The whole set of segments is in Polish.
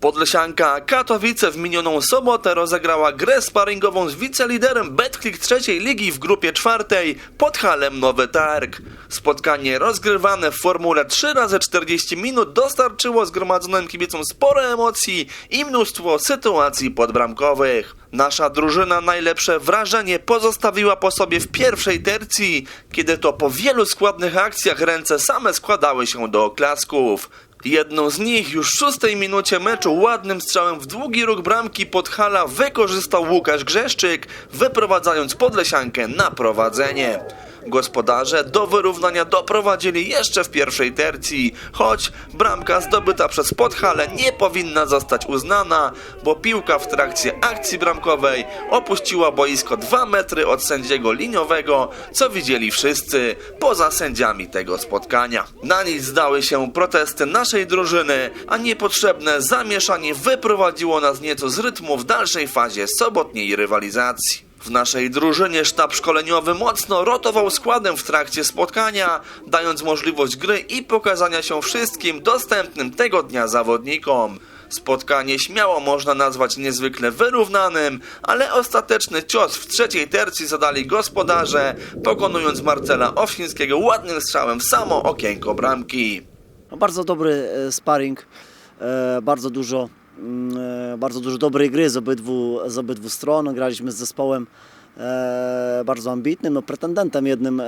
Podlesianka Katowice w minioną sobotę rozegrała grę sparingową z wiceliderem Betclick trzeciej ligi w grupie czwartej pod halem Nowy Targ. Spotkanie rozgrywane w formule 3 x 40 minut dostarczyło zgromadzonym kibicom sporo emocji i mnóstwo sytuacji podbramkowych. Nasza drużyna najlepsze wrażenie pozostawiła po sobie w pierwszej tercji, kiedy to po wielu składnych akcjach ręce same składały się do oklasków. Jedną z nich już w szóstej minucie meczu ładnym strzałem w długi róg bramki Podhala wykorzystał Łukasz Grzeszczyk, wyprowadzając Podlesiankę na prowadzenie. Gospodarze do wyrównania doprowadzili jeszcze w pierwszej tercji, choć bramka zdobyta przez Podhale nie powinna zostać uznana, bo piłka w trakcie akcji bramkowej opuściła boisko 2 metry od sędziego liniowego, co widzieli wszyscy, poza sędziami tego spotkania. Na nic zdały się protesty naszej drużyny, a niepotrzebne zamieszanie wyprowadziło nas nieco z rytmu w dalszej fazie sobotniej rywalizacji. W naszej drużynie sztab szkoleniowy mocno rotował składem w trakcie spotkania, dając możliwość gry i pokazania się wszystkim dostępnym tego dnia zawodnikom. Spotkanie śmiało można nazwać niezwykle wyrównanym, ale ostateczny cios w trzeciej tercji zadali gospodarze, pokonując Marcela Owsińskiego ładnym strzałem w samo okienko bramki. No, bardzo dobry e, sparring, e, bardzo dużo, bardzo dużo dobrej gry z obydwu, z obydwu stron. Graliśmy z zespołem e, bardzo ambitnym, no, pretendentem jednym e,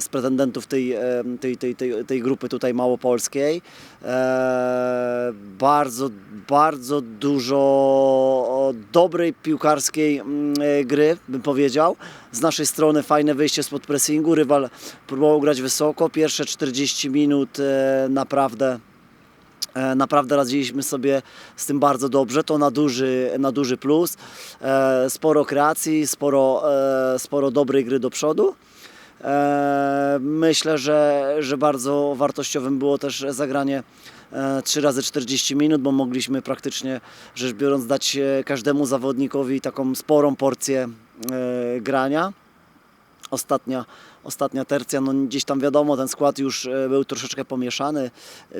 z pretendentów tej, e, tej, tej, tej, tej grupy tutaj małopolskiej. E, bardzo, bardzo dużo dobrej piłkarskiej mm, e, gry, bym powiedział. Z naszej strony fajne wyjście spod pressingu. Rywal próbował grać wysoko. Pierwsze 40 minut e, naprawdę E, Naprawdę radziliśmy sobie z tym bardzo dobrze, to na duży, na duży plus. E, Sporo kreacji, sporo, e, sporo dobrej gry do przodu. E, Myślę, że, że bardzo wartościowym było też zagranie e, 3 razy 40 minut, bo mogliśmy praktycznie rzecz biorąc dać e, każdemu zawodnikowi taką sporą porcję e, grania ostatnia, ostatnia tercja, no gdzieś tam wiadomo, ten skład już e, był troszeczkę pomieszany.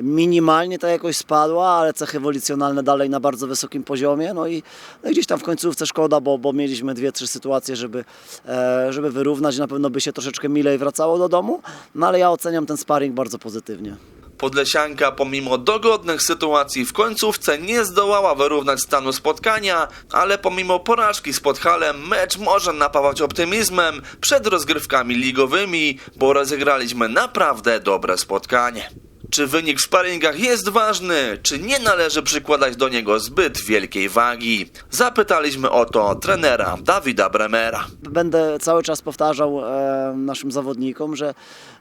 Minimalnie ta jakoś spadła, ale cechy ewolucjonalne dalej na bardzo wysokim poziomie. No i, no i gdzieś tam w końcówce szkoda, bo, bo mieliśmy dwie, trzy sytuacje, żeby, e, żeby wyrównać. Na pewno by się troszeczkę milej wracało do domu, no ale ja oceniam ten sparring bardzo pozytywnie. Podlesianka pomimo dogodnych sytuacji w końcówce nie zdołała wyrównać stanu spotkania, ale pomimo porażki z Podhalem mecz może napawać optymizmem przed rozgrywkami ligowymi, bo rozegraliśmy naprawdę dobre spotkanie. Czy wynik w sparingach jest ważny, czy nie należy przykładać do niego zbyt wielkiej wagi? Zapytaliśmy o to trenera Dawida Bremera. Będę cały czas powtarzał e, naszym zawodnikom, że,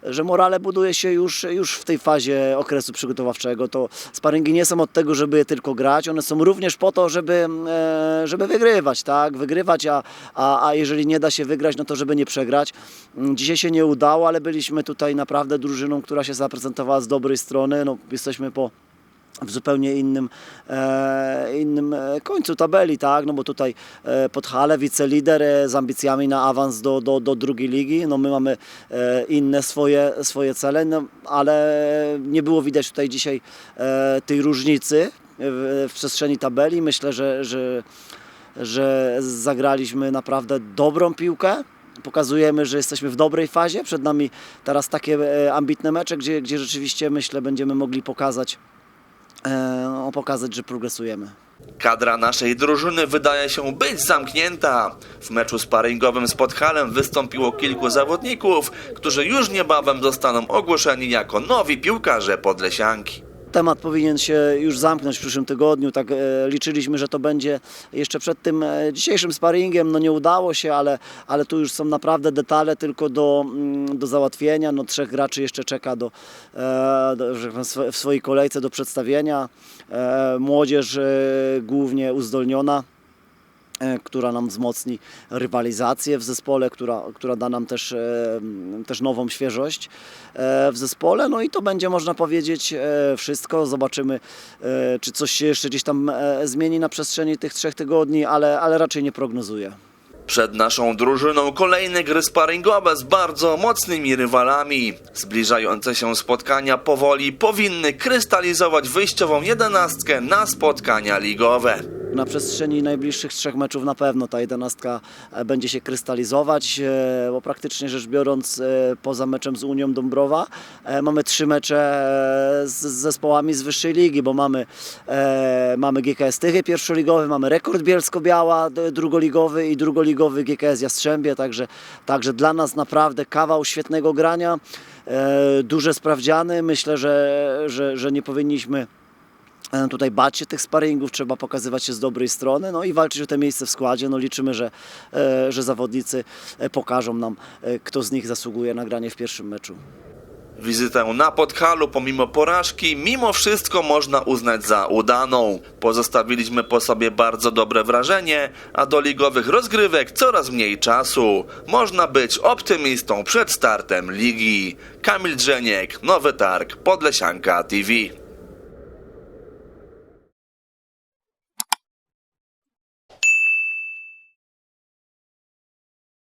że morale buduje się już, już w tej fazie okresu przygotowawczego. To sparingi nie są od tego, żeby je tylko grać, one są również po to, żeby, e, żeby wygrywać, tak? Wygrywać, a, a, a jeżeli nie da się wygrać, no to żeby nie przegrać. Dzisiaj się nie udało, ale byliśmy tutaj naprawdę drużyną, która się zaprezentowała z dobrej strony. No, jesteśmy po w zupełnie innym, e, innym e, końcu tabeli, tak? No bo tutaj e, Podhale, wicelider e, z ambicjami na awans do, do, do drugiej ligi. No my mamy e, inne swoje, swoje cele, no, ale nie było widać tutaj dzisiaj e, tej różnicy w, w przestrzeni tabeli. Myślę, że, że, że zagraliśmy naprawdę dobrą piłkę. Pokazujemy, że jesteśmy w dobrej fazie. Przed nami teraz takie e, ambitne mecze, gdzie, gdzie rzeczywiście myślę będziemy mogli pokazać, e, pokazać, że progresujemy. Kadra naszej drużyny wydaje się być zamknięta. W meczu sparingowym z Podhalem wystąpiło kilku zawodników, którzy już niebawem zostaną ogłoszeni jako nowi piłkarze Podlesianki. Temat powinien się już zamknąć w przyszłym tygodniu. Tak e, liczyliśmy, że to będzie jeszcze przed tym e, dzisiejszym sparingiem. No nie udało się, ale, ale tu już są naprawdę detale tylko do, mm, do załatwienia. No trzech graczy jeszcze czeka do, e, do, tak w swojej kolejce do przedstawienia. Młodzież głównie uzdolniona która nam wzmocni rywalizację w zespole, która, która da nam też, e, też nową świeżość e, w zespole. No i to będzie, można powiedzieć, e, wszystko. Zobaczymy, e, czy coś się jeszcze gdzieś tam e, zmieni na przestrzeni tych trzech tygodni, ale, ale raczej nie prognozuję. Przed naszą drużyną kolejne gry sparingowe z bardzo mocnymi rywalami. Zbliżające się spotkania powoli powinny krystalizować wyjściową jedenastkę na spotkania ligowe. Na przestrzeni najbliższych trzech meczów na pewno ta jedenastka e, będzie się krystalizować, e, bo praktycznie rzecz biorąc e, poza meczem z Unią Dąbrowa mamy trzy mecze z zespołami z wyższej ligi, bo mamy, mamy GKS Tychy pierwszoligowy, mamy Rekord Bielsko-Biała drugoligowy i drugoligowy GKS Jastrzębie, także, także dla nas naprawdę kawał świetnego grania, duże sprawdziany, myślę, że, że, że nie powinniśmy Tutaj bać się tych sparingów, trzeba pokazywać się z dobrej strony, no i walczyć o te miejsce w składzie. No liczymy, że, e, że zawodnicy e, pokażą nam, e, kto z nich zasługuje na granie w pierwszym meczu. Wizytę na Podhalu pomimo porażki mimo wszystko można uznać za udaną. Pozostawiliśmy po sobie bardzo dobre wrażenie, a do ligowych rozgrywek coraz mniej czasu. Można być optymistą przed startem ligi. Kamil Drzeniek, Nowy Targ, Podlesianka TV.